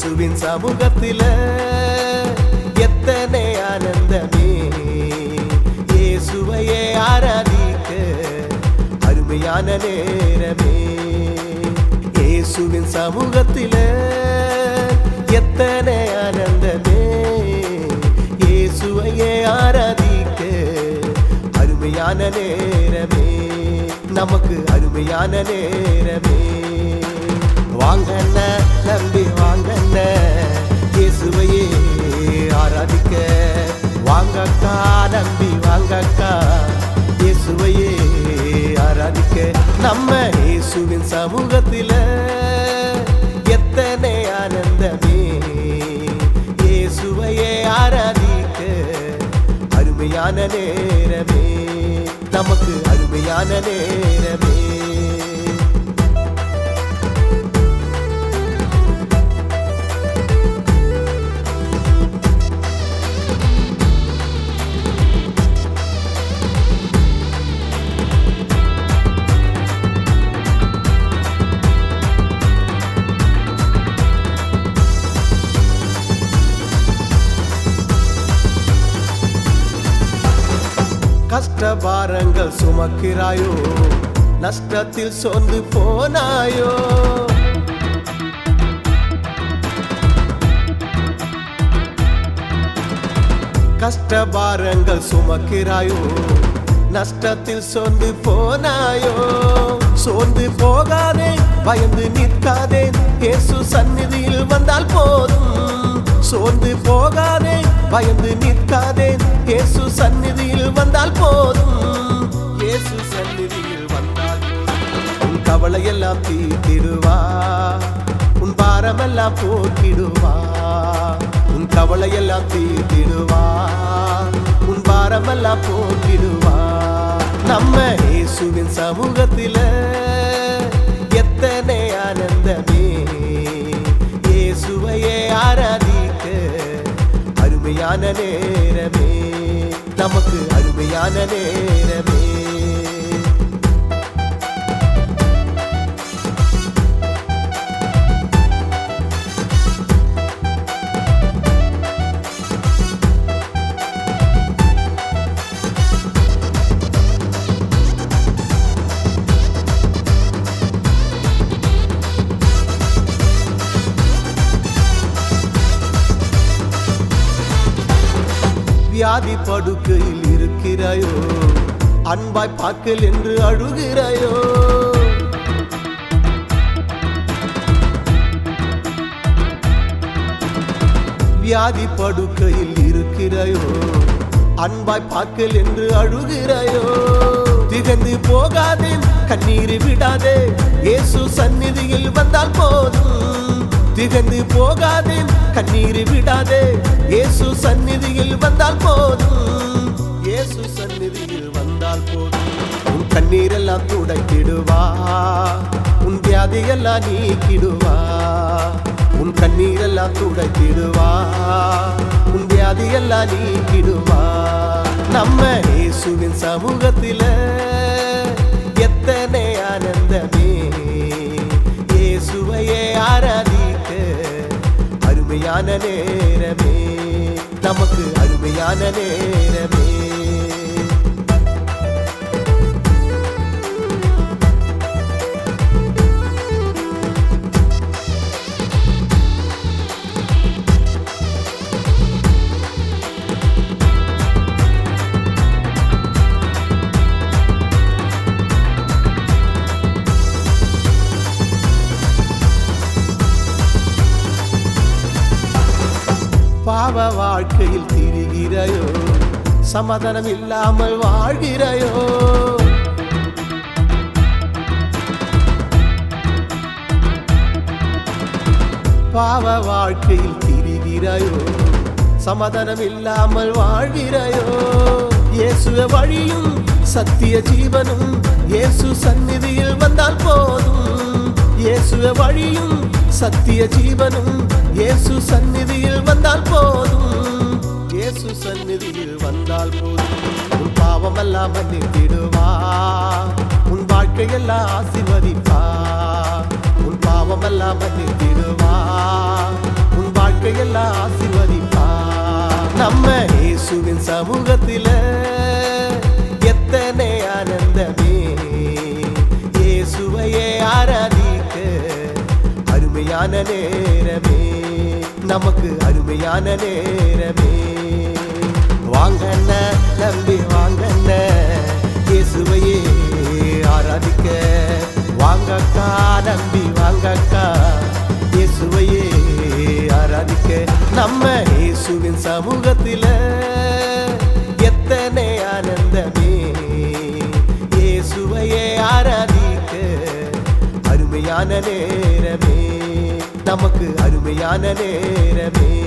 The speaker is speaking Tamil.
இயேசுவின் சமூகத்தில. எத்தனை ஆனந்தமே. இயேசுவையே ஆராதிக்க அருமையான நேரமே. இயேசுவின் சமூகத்தில எத்தனை ஆனந்தமே. இயேசுவையே ஆராதிக்க அருமையான நேரமே. நமக்கு அருமையான நேரமே. வாங்கண்ண நம்பி வாங்கண்ண இயேசுவையே ஆராதிக்க. வாங்கக்கா நம்பி வாங்கக்கா இயேசுவையே ஆராதிக்க. நம்ம இயேசுவின் சமூகத்தில் எத்தனை ஆனந்தமே. இயேசுவையே ஆராதிக்க அருமையான நேரமே. நமக்கு அருமையான நேரமே. கஷ்ட பாரங்கள் சுமக்கிறாயோ? நஷ்டத்தில் சொந்து போனாயோ? கஷ்ட பாரங்கள் சுமக்கிறாயோ? நஷ்டத்தில் சொந்து போனாயோ? சோர்ந்து போகாதே பயந்து நிற்காதே. இயேசு சந்நிதியில் வந்தால் போதும். சோர்ந்து போகாதே பயந்து நிற்காதே. இயேசு சந்நிதியில் வந்தால் போதும். இயேசு சந்நிதியில் வந்தால். உன் கவலையெல்லாம் தீர்த்திடுவா. உன் பாரமெல்லாம் போக்கிடுவா. உன் கவலையெல்லாம் தீர்த்திடுவா. உன் பாரமெல்லாம் போக்கிடுவா. நம்ம இயேசுவின் சமூகத்தில அருமையான நேரமே. நமக்கு அருமையான நேரமே. வியாதி படுக்கையில் இருக்கிறாயோ? அன்பாய் பார்க்கல் என்று அழுகிறாயோ? வியாதி படுக்கையில் இருக்கிறாயோ? அன்பாய் பார்க்கல் என்று அழுகிறாயோ? திகந்து போகாதே கண்ணீர் விடாதே இயேசு சந்நிதியில் வந்தால் போதும். திகந்து போகாதே கண்ணீர் விடாதே. இயேசு சந்நிதியில் வந்தால் போதும். இயேசு சந்நிதியில் வந்தால் போதும். உன் கண்ணீரெல்லாம் துடைக்கிடுவா உன் வியாதியெல்லாம் நீக்கிடுவா. உன் கண்ணீரெல்லாம் துடைக்கிடுவா உன் வியாதியெல்லாம் நீக்கிடுவா. நம்ம இயேசுவின் சமூகத்தில அருமையான நேரமே. நமக்கு அருமையான நேரமே. பாவ வாழ்க்கையில் திரிகிறையோ? சமாதானம் இல்லாமல் வாழ்கிறாயோ? பாவ வாழ்க்கையில் திரிகிறாயோ? சமாதானம் இல்லாமல் வாழ்கிறாயோ? இயேசுவ வழியும் சத்திய ஜீவனும் இயேசு சந்நிதியில் வந்தால் போதும். இயேசுவ வழியும் சத்திய ஜீவனும் இயேசு சந்நிதியில் வந்தால் போதும். இயேசு சந்நிதியில் வந்தால் போதும். உன் பாவமெல்லாம் மன்னித்திடுவா. உன் வாழ்க்கையெல்லாம் ஆசிர்வதிப்பா. உன் பாவமெல்லாம் மன்னித்திடுவா. உன் வாழ்க்கையெல்லாம் ஆசிர்வதிப்பா. நம்ம இயேசுவின் சமூகத்திலே அருமையான நேரமே. நமக்கு அருமையான நேரமே. வாங்கண்ண நம்பி வாங்கண்ண. இயேசுவையே ஆராதிக்க. வாங்கக்கா நம்பி வாங்கக்கா. இயேசுவையே ஆராதிக்க. நம்ம இயேசுவின் சமூகத்தில் எத்தனை ஆனந்தமே. இயேசுவையே ஆராதிக்க. அருமையான நேரமே. நமக்கு அருமையான நேரமே.